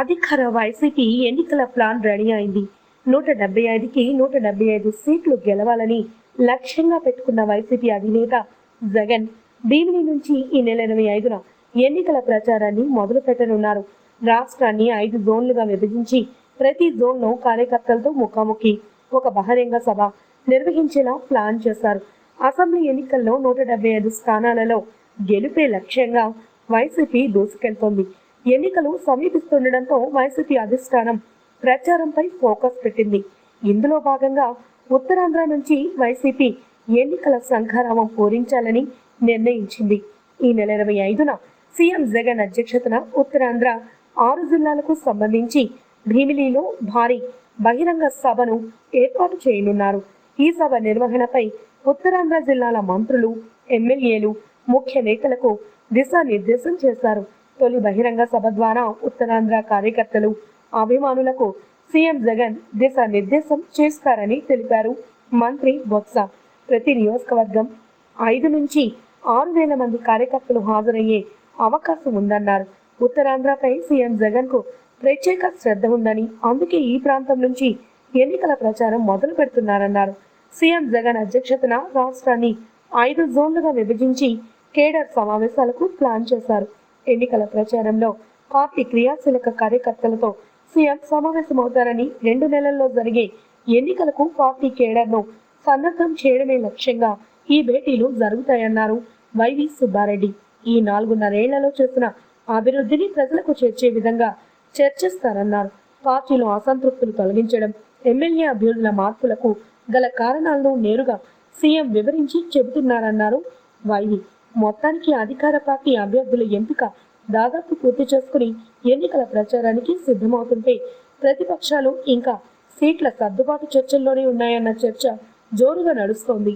అధికార వైసీపీ ఎన్నికల plan ready అయింది. నూట డెబ్బై ఐదుకి నూట డెబ్బై ఐదు సీట్లు గెలవాలని లక్ష్యంగా పెట్టుకున్న వైసీపీ అధినేత జగన్ భీమిలి నుంచి ఈ నెల ఇరవై ఐదున ఎన్నికల ప్రచారాన్ని మొదలు పెట్టనున్నారు. రాష్ట్రాన్ని ఐదు జోన్లుగా విభజించి ప్రతి జోన్లో కార్యకర్తలతో ముఖాముఖి ఒక బహిరంగ సభ నిర్వహించేలా ప్లాన్ చేశారు. అసెంబ్లీ ఎన్నికల్లో నూట డెబ్బై ఐదు స్థానాలలో గెలుపే లక్ష్యంగా వైసీపీ దూసుకెళ్తోంది. ఎన్నికలు సమీపిస్తుండటంతో వైసీపీ అధిష్టానం ప్రచారంపై ఫోకస్ పెట్టింది. ఇందులో భాగంగా ఉత్తరాంధ్ర నుంచి వైసీపీ ఎన్నికల సంఘారామం పూరించాలని నిర్ణయించింది. ఈ నెల ఇరవై ఐదున సీఎం జగన్ అధ్యక్షతన ఉత్తరాంధ్ర ఆరు జిల్లాలకు సంబంధించి భీమిలిలో భారీ బహిరంగ సభను ఏర్పాటు చేయనున్నారు. ఈ సభ నిర్వహణపై ఉత్తరాంధ్ర జిల్లాల మంత్రులు ఎమ్మెల్యేలు ముఖ్య నేతలకు దిశానిర్దేశం చేశారు. తొలి బహిరంగ సభ ద్వారా ఉత్తరాంధ్ర కార్యకర్తలు అభిమానులకు సీఎం జగన్ దిశానిర్దేశం చేస్తారని తెలిపారు. మంత్రి బొత్స ప్రతి నియోజకవర్గం ఐదు నుంచి ఆరు వేల మంది కార్యకర్తలు హాజరయ్యే అవకాశం ఉందన్నారు. ఉత్తరాంధ్రపై సీఎం జగన్కు ప్రత్యేక శ్రద్ధ ఉందని అందుకే ఈ ప్రాంతం నుంచి ఎన్నికల ప్రచారం మొదలు పెడుతున్నారన్నారు. సీఎం జగన్ అధ్యక్షతన రాష్ట్రాన్ని ఐదు జోన్లుగా విభజించి కేడర్ సమావేశాలకు ప్లాన్ చేశారు. ఎన్నికల ప్రచారంలో పార్టీ క్రియాశీలక కార్యకర్తలతో సీఎం సమావేశమవుతారని రెండు నెలల్లో జరిగే ఎన్నికలకు పార్టీ కేడర్ను సన్నద్ధం చేయడమే లక్ష్యంగా ఈ భేటీలు జరుగుతాయన్నారు వైవి సుబ్బారెడ్డి. ఈ నాలుగున్నరేళ్ళలో చేసిన అభివృద్ధిని ప్రజలకు చేర్చే విధంగా చర్చిస్తారన్నారు. పార్టీలో అసంతృప్తులు తొలగించడం ఎమ్మెల్యే అభ్యర్థుల మార్పులకు గల కారణాలను నేరుగా సీఎం వివరించి చెబుతున్నారన్నారు వైవి. మొత్తానికి అధికార పార్టీ అభ్యర్థుల ఎంపిక దాదాపు పూర్తి చేసుకుని ఎన్నికల ప్రచారానికి సిద్ధమవుతుంటే ప్రతిపక్షాలు ఇంకా సీట్ల సర్దుబాటు చర్చల్లోనే ఉన్నాయన్న చర్చ జోరుగా నడుస్తోంది.